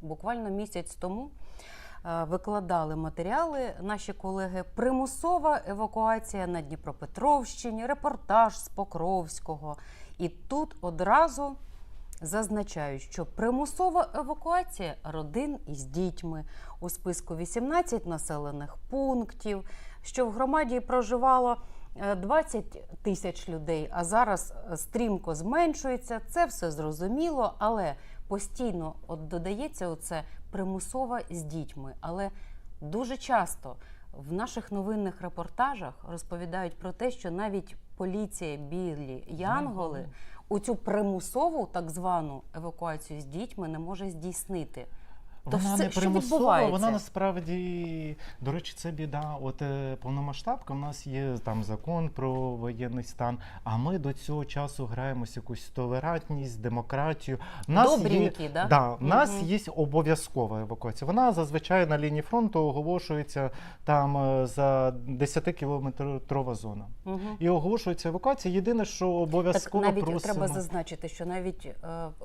буквально місяць тому е, викладали матеріали наші колеги. Примусова евакуація на Дніпропетровщині, репортаж з Покровського. І тут одразу зазначають, що примусова евакуація родин із дітьми у списку 18 населених пунктів, що в громаді проживало 20 тисяч людей, а зараз е, стрімко зменшується. Це все зрозуміло, але постійно от додається оце примусова з дітьми. Але дуже часто в наших новинних репортажах розповідають про те, що навіть поліція білі янголи у цю примусову так звану евакуацію з дітьми не може здійснити. То Вона все, не що примусова, вона насправді, до речі, це біда. От е, повномасштабка, у нас є там закон про воєнний стан, а ми до цього часу граємося якусь толерантність, демократію. У нас є, да? Да, у нас є обов'язкова евакуація. Вона зазвичай на лінії фронту оголошується там е, за 10-кілометрова зона. Мгм. І оголошується евакуація. Єдине, що Так обов'язково навіть просимо... треба зазначити, що навіть е,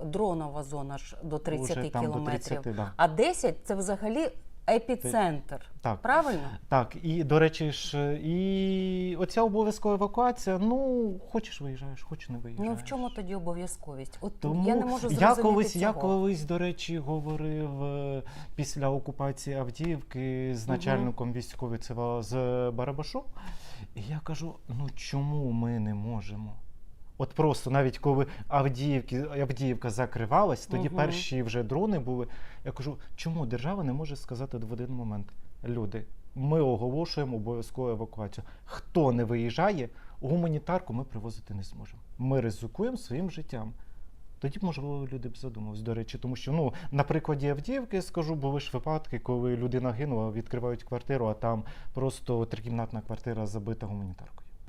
дронова зона ж до 30 Уже там до кілометрів, 30, да. а 10 це взагалі епіцентр. Так. Правильно? Так, і до речі ж, і оця обов'язкова евакуація. Ну, хочеш виїжджаєш, хочеш не виїжджаєш. Ну в чому тоді обов'язковість? От Тому я не можу зрозуміти я колись, цього. я колись, до речі, говорив е, після окупації Авдіївки з начальником військової ЦВА з Барабашом. І я кажу: ну чому ми не можемо? От просто навіть коли Авдіївки, Авдіївка закривалась, тоді Мгм. перші вже дрони були. Я кажу, чому держава не може сказати в один момент? Люди, ми оголошуємо обов'язкову евакуацію. Хто не виїжджає, гуманітарку ми привозити не зможемо. Ми ризикуємо своїм життям. Тоді, б, можливо, люди б задумались, до речі, тому що ну, на прикладі Авдіївки скажу, були ж випадки, коли людина гинула, відкривають квартиру, а там просто трикімнатна квартира забита гуманітаркою.